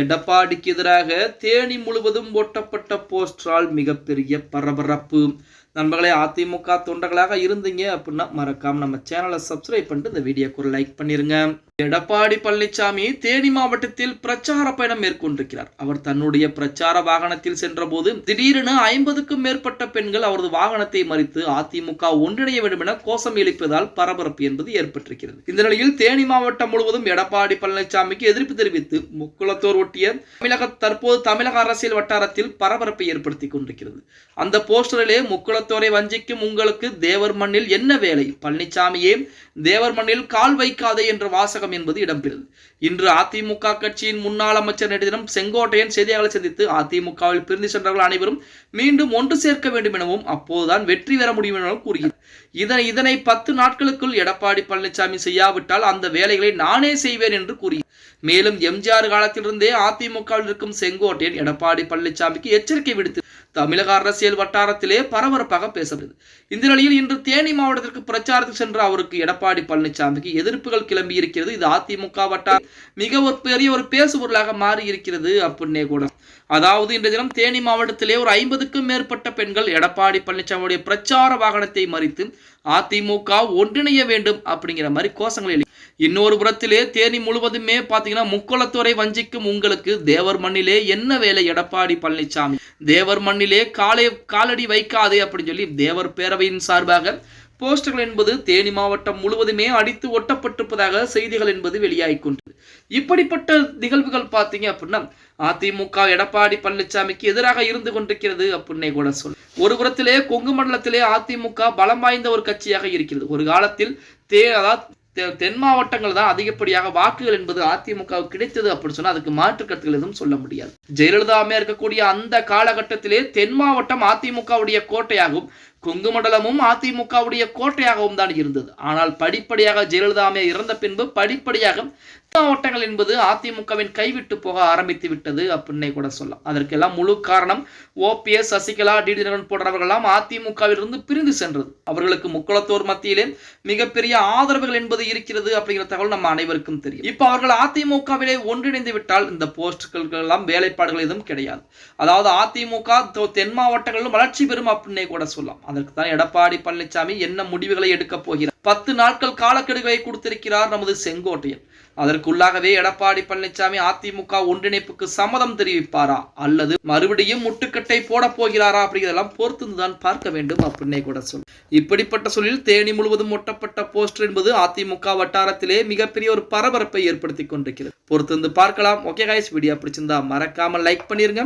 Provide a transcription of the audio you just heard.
எடப்பாடிக்கு எதிராக தேனி முழுவதும் ஒட்டப்பட்ட போஸ்டரால் மிகப்பெரிய பரபரப்பு. நண்பர்களே அதிமுக தொண்டர்களாக இருந்தீங்க அப்படின்னா மறக்காம நம்ம சேனலை சப்ஸ்கிரைப் பண்ணிட்டு இந்த வீடியோக்கு ஒரு லைக் பண்ணிருங்க. எடப்பாடி பழனிசாமி தேனி மாவட்டத்தில் பிரச்சார பயணம் மேற்கொண்டிருக்கிறார். அவர் தன்னுடைய பிரச்சார வாகனத்தில் சென்றபோது திடீரென ஐம்பதுக்கும் மேற்பட்ட பெண்கள் அவரது வாகனத்தை மறித்து அதிமுக ஒன்றிணைய வேண்டும் என கோஷம் எழுப்பியதால் பரபரப்பு என்பது ஏற்பட்டிருக்கிறது. இந்த நிலையில் தேனி மாவட்டம் முழுவதும் எடப்பாடி பழனிசாமிக்கு எதிர்ப்பு தெரிவித்து முக்குளத்தோர் ஒட்டிய தமிழக தற்போது தமிழக அரசியல் வட்டாரத்தில் பரபரப்பை ஏற்படுத்தி கொண்டிருக்கிறது. அந்த போஸ்டரிலே முக்குளத்தோரை வஞ்சிக்கும் உங்களுக்கு தேவர் மண்ணில் என்ன வேலை? பழனிசாமியே தேவர் மண்ணில் கால் வைக்காதே என்ற வாசகம் என்பது இடம்பெறுது இன்று அதிமுக கட்சியின் முன்னாள் அமைச்சர் நேற்று செங்கோட்டையன் செய்தியாளர் சந்தித்து அதிமுகவில் பிரிந்து சென்றவர்கள் அனைவரும் மீண்டும் ஒன்று சேர்க்க வேண்டும் எனவும் அப்போதுதான் வெற்றி பெற முடியும் எனவும் கூறுகிறார். இதனை இதனை பத்து நாட்களுக்குள் எடப்பாடி பழனிசாமி செய்யாவிட்டால் அந்த வேலைகளை நானே செய்வேன் என்று கூறினார் மேலும் எம்ஜிஆர் காலத்திலிருந்தே அதிமுகவில் இருக்கும் செங்கோட்டையன் எடப்பாடி பழனிசாமிக்கு எச்சரிக்கை விடுத்து தமிழக அரசியல் வட்டாரத்திலே பரபரப்பாக பேசப்படுது. இந்த நிலையில் இன்று தேனி மாவட்டத்திற்கு பிரச்சாரத்துக்கு சென்ற அவருக்கு எடப்பாடி பழனிசாமிக்கு எதிர்ப்புகள் கிளம்பி இருக்கிறது. இது அதிமுக வட்டாரம் மிக ஒரு பெரிய ஒரு பேசுபொருளாக மாறி இருக்கிறது அப்படின்னே கூட. அதாவது இன்றைய தினம் தேனி மாவட்டத்திலே ஒரு ஐம்பதுக்கும் மேற்பட்ட பெண்கள் எடப்பாடி பழனிசாமியுடைய பிரச்சார வாகனத்தை மறித்து அதிமுக ஒன்றிணைய வேண்டும் அப்படிங்கிற மாதிரி கோஷங்களை இன்னொரு புறத்திலே தேனி முழுவதுமே பார்த்தீங்கன்னா முக்குளத்துறை வஞ்சிக்கும் உங்களுக்கு தேவர் மண்ணிலே என்ன வேலை? எடப்பாடி பழனிசாமி. தேவர் மண்ணிலே காலை காலடி வைக்காதே அப்படின்னு சொல்லி தேவர் பேரவையின் சார்பாக போஸ்டர்கள் என்பது தேனி மாவட்டம் முழுவதுமே அடித்து ஒட்டப்பட்டிருப்பதாக செய்திகள் என்பது வெளியாகிக்கொண்டது. இப்படிப்பட்ட நிகழ்வுகள் பார்த்தீங்க அப்படின்னா அதிமுக எடப்பாடி பழனிசாமிக்கு எதிராக இருந்து கொண்டிருக்கிறது அப்படின்னே கூட சொல் ஒரு புறத்திலே கொங்கு மண்டலத்திலே அதிமுக பலம் வாய்ந்த ஒரு கட்சியாக இருக்கிறது. ஒரு காலத்தில் தே அதாவது தென் மாவட்டங்கள் தான் அதிகப்படியாக வாக்குகள் என்பது அதிமுக கிடைத்தது அப்படின்னு சொன்னா அதுக்கு மாற்று கருத்துக்கள் எதுவும் சொல்ல முடியாது. ஜெயலலிதா இருக்கக்கூடிய அந்த காலகட்டத்திலே தென் மாவட்டம் அதிமுகவுடைய கோட்டையாகவும் கொங்கு மண்டலமும் அதிமுகவுடைய கோட்டையாகவும் தான் இருந்தது. ஆனால் படிப்படியாக ஜெயலலிதாமே இறந்த பின்பு படிப்படியாக மாவட்டங்கள் என்பது அதிமுகவின் கைவிட்டு போக ஆரம்பித்து விட்டது அப்படின்னே கூட சொல்லலாம். அதற்கெல்லாம் முழு காரணம் ஓபிஎஸ் சசிகலா டிடி தினகரன் போன்றவர்களெல்லாம் அதிமுகவிலிருந்து பிரிந்து சென்றது. அவர்களுக்கு முக்குளத்தோர் மத்தியிலே மிகப்பெரிய ஆதரவுகள் என்பது இருக்கிறது அப்படிங்கிற தகவல் நம்ம அனைவருக்கும் தெரியும். இப்போ அவர்கள் அதிமுகவிலே ஒன்றிணைந்து விட்டால் இந்த போஸ்டுகள் வேலைப்பாடுகள் எதுவும் கிடையாது. அதாவது அதிமுக தொ- தென் மாவட்டங்களிலும் வளர்ச்சி பெறும் அப்படின்னே கூட சொல்லலாம். அதற்கு தான் எடப்பாடி பழனிசாமி என்ன முடிவுகளை எடுக்கப் போகிறார்? பத்து நாட்கள் காலக்கெடுகளை கொடுத்திருக்கிறார் நமது செங்கோட்டையன். அதற்குள்ளாகவே எடப்பாடி பழனிசாமி அதிமுக ஒன்றிணைப்புக்கு சம்மதம் தெரிவிப்பாரா? அல்லது மறுபடியும் முட்டுக்கட்டை போட போகிறாரா? அப்படிங்கிறதெல்லாம் பொறுத்துதான் பார்க்க வேண்டும் அப்படின்னே கூட சொல். இப்படிப்பட்ட சூழலில் தேனி முழுவதும் ஒட்டப்பட்ட போஸ்டர் என்பது அதிமுக வட்டாரத்திலே மிகப்பெரிய ஒரு பரபரப்பை ஏற்படுத்தி கொண்டிருக்கிறது. பொறுத்திருந்து பார்க்கலாம். ஓகே கைஸ் வீடியோ பிடிச்சிருந்தா மறக்காம லைக் பண்ணிருங்க.